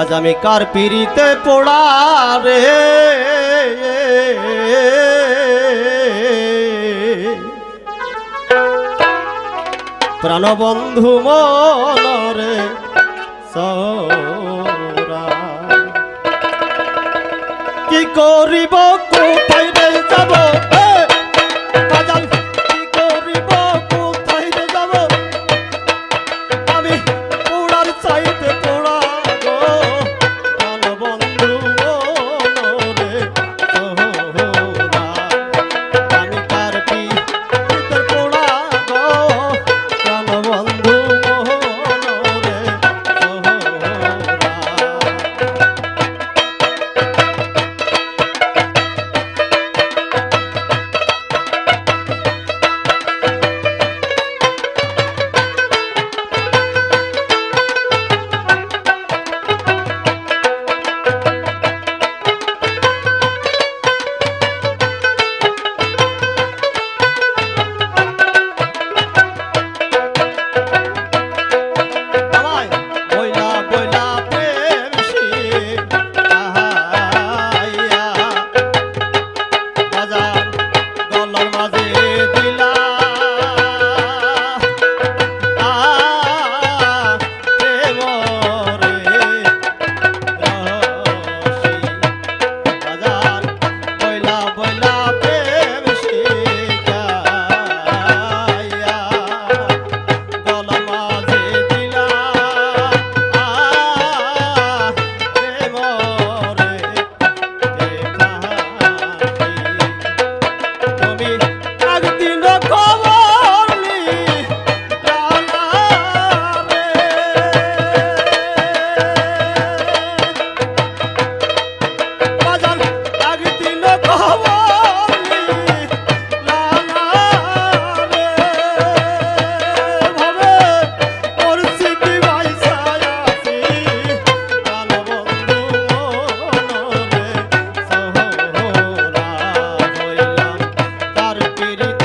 আজ আমি কার পিড়িতে পোড়া রে? প্রাণবন্ধু মনরে সরা। কি করিব मेरी